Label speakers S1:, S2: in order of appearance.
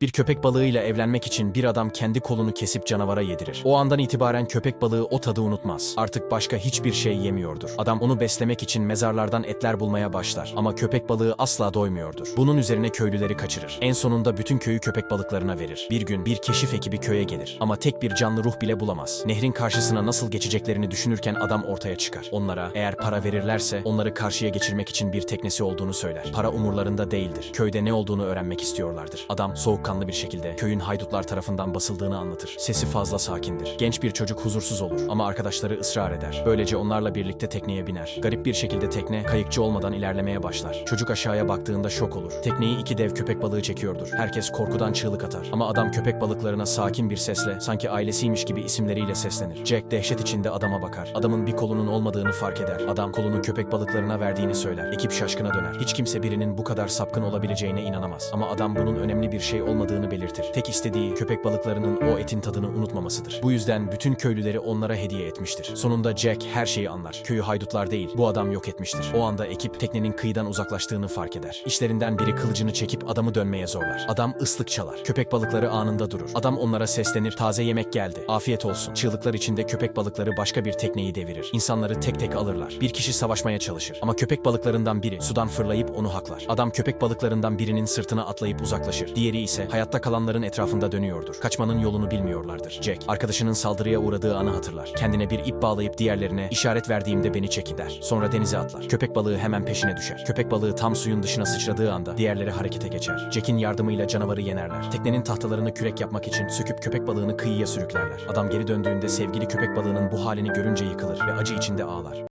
S1: Bir köpek balığıyla evlenmek için bir adam kendi kolunu kesip canavara yedirir. O andan itibaren köpek balığı o tadı unutmaz. Artık başka hiçbir şey yemiyordur. Adam onu beslemek için mezarlardan etler bulmaya başlar. Ama köpek balığı asla doymuyordur. Bunun üzerine köylüleri kaçırır. En sonunda bütün köyü köpek balıklarına verir. Bir gün bir keşif ekibi köye gelir. Ama tek bir canlı ruh bile bulamaz. Nehrin karşısına nasıl geçeceklerini düşünürken adam ortaya çıkar. Onlara eğer para verirlerse onları karşıya geçirmek için bir teknesi olduğunu söyler. Para umurlarında değildir. Köyde ne olduğunu öğrenmek istiyorlardır. Adam soğukkanlı bir şekilde köyün haydutlar tarafından basıldığını anlatır. Sesi fazla sakindir. Genç bir çocuk huzursuz olur ama arkadaşları ısrar eder. Böylece onlarla birlikte tekneye biner. Garip bir şekilde tekne kayıkçı olmadan ilerlemeye başlar. Çocuk aşağıya baktığında şok olur. Tekneyi iki dev köpek balığı çekiyordur. Herkes korkudan çığlık atar. Ama adam köpek balıklarına sakin bir sesle sanki ailesiymiş gibi isimleriyle seslenir. Jack dehşet içinde adama bakar. Adamın bir kolunun olmadığını fark eder. Adam kolunu köpek balıklarına verdiğini söyler. Ekip şaşkına döner. Hiç kimse birinin bu kadar sapkın olabileceğine inanamaz. Ama adam bunun önemli bir şey olmadığını belirtir. Tek istediği köpek balıklarının o etin tadını unutmamasıdır. Bu yüzden bütün köylüleri onlara hediye etmiştir. Sonunda Jack her şeyi anlar. Köyü haydutlar değil, bu adam yok etmiştir. O anda ekip teknenin kıyıdan uzaklaştığını fark eder. İşlerinden biri kılıcını çekip adamı dönmeye zorlar. Adam ıslık çalar. Köpek balıkları anında durur. Adam onlara seslenir. Taze yemek geldi. Afiyet olsun. Çığlıklar içinde köpek balıkları başka bir tekneyi devirir. İnsanları tek tek alırlar. Bir kişi savaşmaya çalışır. Ama köpek balıklarından biri sudan fırlayıp onu haklar. Adam köpek balıklarından birinin sırtına atlayıp uzaklaşır. Diğeri ise hayatta kalanların etrafında dönüyordur. Kaçmanın yolunu bilmiyorlardır. Jack, arkadaşının saldırıya uğradığı anı hatırlar. Kendine bir ip bağlayıp diğerlerine işaret verdiğimde beni çekin der. Sonra denize atlar. Köpek balığı hemen peşine düşer. Köpek balığı tam suyun dışına sıçradığı anda diğerleri harekete geçer. Jack'in yardımıyla canavarı yenerler. Teknenin tahtalarını kürek yapmak için söküp köpek balığını kıyıya sürüklerler. Adam geri döndüğünde sevgili köpek balığının bu halini görünce yıkılır ve acı içinde ağlar.